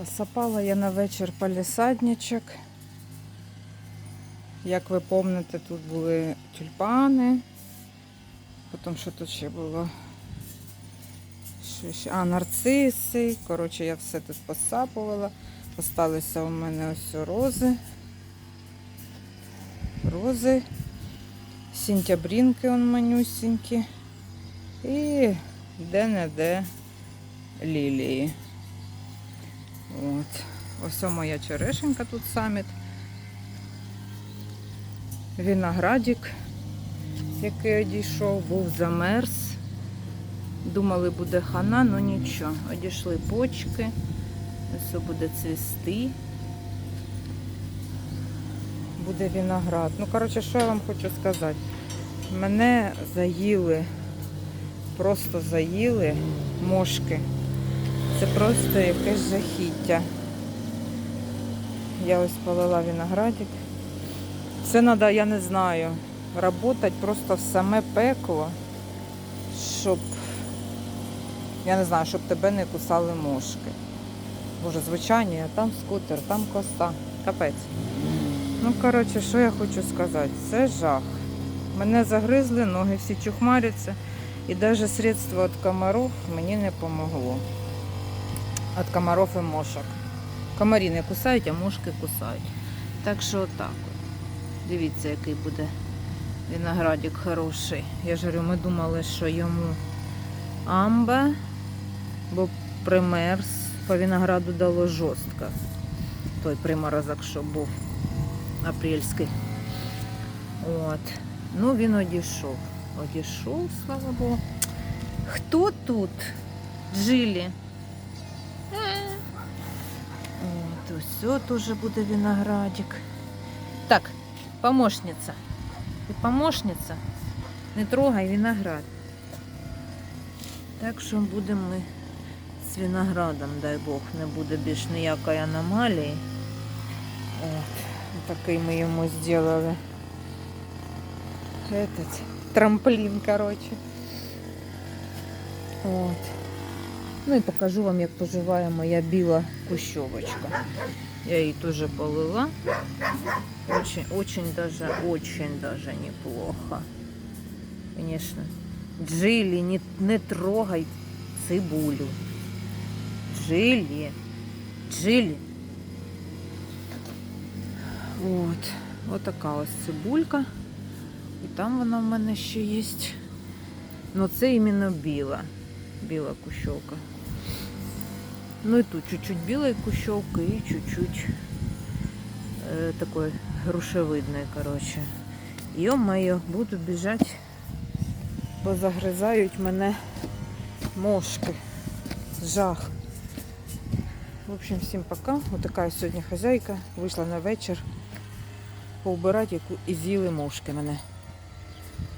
Посапала я на вечір палісадничок. Як ви пам'ятаєте, тут були тюльпани. Потім що тут ще було? Що ще? А, нарциси. Коротше, я все тут посапувала. Осталися у мене ось рози. Рози. Сінтябрінки он манюсінькі. І де-не-де лілії. От. Ось моя черешенька тут саміт. Виноградик, який одійшов, був замерз. Думали, буде хана, але нічого. Одійшли почки. Ось буде цвісти. Буде виноград. Ну, коротше, що я вам хочу сказати? Мене заїли, просто заїли мошки. Це просто якесь жахіття. Я ось полила виноградик. Це треба, я не знаю, працювати просто в саме пекло, щоб, я не знаю, щоб тебе не кусали мошки. Боже, звичайні, а там скутер, там коса. Капець. Ну, коротше, що я хочу сказати? Це жах. Мене загризли, ноги всі чухмаряться. І навіть средство від комаров мені не помогло. Від комаров і мошок. Комарі не кусають, а мошки кусають. Так що отак. Дивіться, який буде виноградик хороший. Я ж говорю, ми думали, що йому амба, бо примерз, по винограду дало жорстко. Той приморозок, що був апрельський. От. Ну, він одійшов. Одійшов, слава Богу. Хто тут? Джилі. От, ось теж буде виноградик. Так, помощниця. Ти помощниця? Не трогай виноград. Так що будемо ми з виноградом, дай Бог, не буде більш ніякої аномалії. От, такий ми йому зробили. Этот трамплін, короче. От. Ну і покажу вам, як поживає моя біла кущовочка. Я її теж полила. Очень, очень даже, очень даже неплохо. Конечно. Джилі, не, не трогай цибулю. Джилі. Джилі. От. От така ось цибулька. І там вона в мене ще є. Ну це іменно біла. Біла кущовка. Ну і тут чуть-чуть білої кущовки і чуть-чуть э, такой грушевидной, короче. Ё-моё, буду біжать, бо загризають мене мошки. Жах. В общем, всім пока. Ось така сьогодні хазяйка. Вийшла на вечір поубирати, яку і з'їли мошки мене.